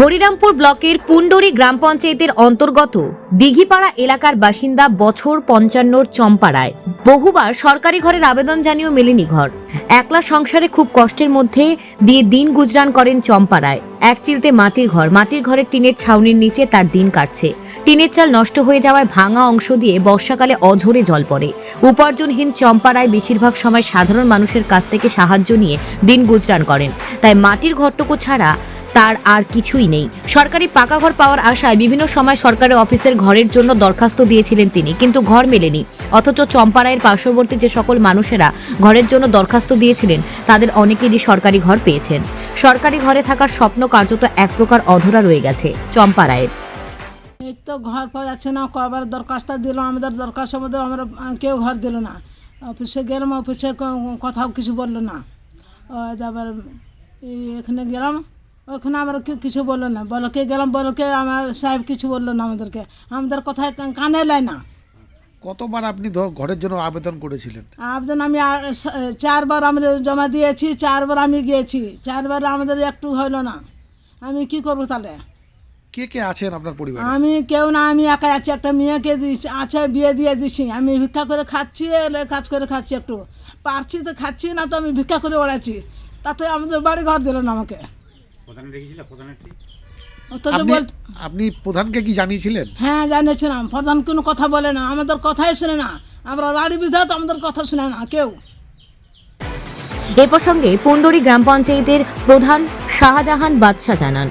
হরিরামপুর ব্লকের পুন্ডরি গ্রাম পঞ্চায়েতের অন্তর্গত দিঘিপাড়া এলাকার বাসিন্দা বছর পঞ্চান্নর চম্পাড়ায় বহুবার সরকারি ঘরের আবেদন জানিয়েও মেলেনি ঘর। একলা সংসারে খুব কষ্টের মধ্যে দিয়ে দিন গুজরান করেন চম্পাড়ায় এক চিলতে মাটির ঘর, মাটির ঘরের টিনের ছাউনির নিচে তার দিন কাটছে। টিনের চাল নষ্ট হয়ে যাওয়ায় ভাঙা অংশ দিয়ে বর্ষাকালে অঝরে জল পড়ে। উপার্জনহীন চম্পাড়ায় বেশিরভাগ সময় সাধারণ মানুষের কাছ থেকে সাহায্য নিয়ে দিন গুজরান করেন। তাই মাটির ঘরটুকু ছাড়া তার আর কিছুই নেই। সরকারি পাকা ঘর পাওয়ার আশায় বিভিন্ন সময় সরকারি অফিসের ঘরের জন্য দরখাস্ত দিয়েছিলেন তিনি, কিন্তু ঘর মেলেনি। অথচ চম্পারায়ের পার্শ্ববর্তী যে সকল মানুষেরা ঘরের জন্য দরখাস্ত দিয়েছিলেন, তাদের অনেকেরই সরকারি ঘর পেয়েছেন। সরকারি ঘরে থাকার স্বপ্ন কার্যত এক প্রকার অধরা রয়ে গেছে চম্পারায়ের। এই তো ঘর পাওয়া যাচ্ছে না, কবার দরখাস্ত দিল, আমাদের দরখাস্তের মধ্যে আমরা কেউ ঘর দিল না। অফিসে গেলাম, অফিসে কথাও কিছু বলল না। তারপর এখানে গেলাম ওখানে আমরা কেউ কিছু বলল না। বলো কে গেলাম? বলো কে আমার সাহেব কিছু বলল না আমাদেরকে? আমাদের কথায় কানে লাই না। কতবার আপনি ধর ঘরের জন্য আবেদন করেছিলেন? আবেদন আমি চারবার আমরা জমা দিয়েছি চারবার আমি গিয়েছি। চারবার আমাদের একটু হলো না। আমি কি করব তাহলে? কে কে আছেন আপনার পরিবারে? আমি কেউ না আমি একাই আছি। একটা মেয়েকে দিয়েছি আছে বিয়ে দিয়ে দিছি। আমি ভিক্ষা করে খাচ্ছি কাজ করে খাচ্ছি একটু। পারছি তো খাচ্ছি না তো আমি ভিক্ষা করে ওড়াচ্ছি। তাতে আমাদের বাড়ি ঘর দিল না আমাকে। আপনি বল আপনি প্রধানকে কি জানিয়েছিলেন? হ্যাঁ জানিয়েছিলাম। প্রধান কোনো কথা বলে না আমাদের কথাই শুনে না। আমরা বাড়ি বিধাত আমাদের কথা শুনে না কেউ। এ প্রসঙ্গে পুন্ডরি গ্রাম পঞ্চায়েতের প্রধান শাহজাহান বাদশাহ জানান।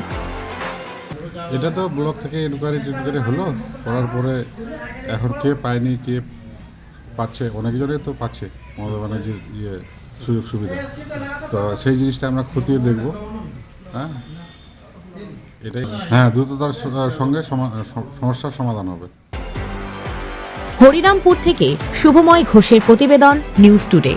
এটা তো ব্লক থেকে ইনকোয়ারি টিনকোয়ারি হলো করার পরে এখন কে পায়নি কে পাচ্ছে অনেকজনই তো পাচ্ছে মমতা ব্যানার্জির ইয়ে সুযোগ সুবিধা। তো সেই জিনিসটা আমরা খতিয়ে দেখব। হ্যাঁ? এটাই। হ্যাঁ সঙ্গে সমা- সমস্যার সমাধান হবে। হরিরামপুর থেকে শুভময় ঘোষের প্রতিবেদন নিউজ টুডে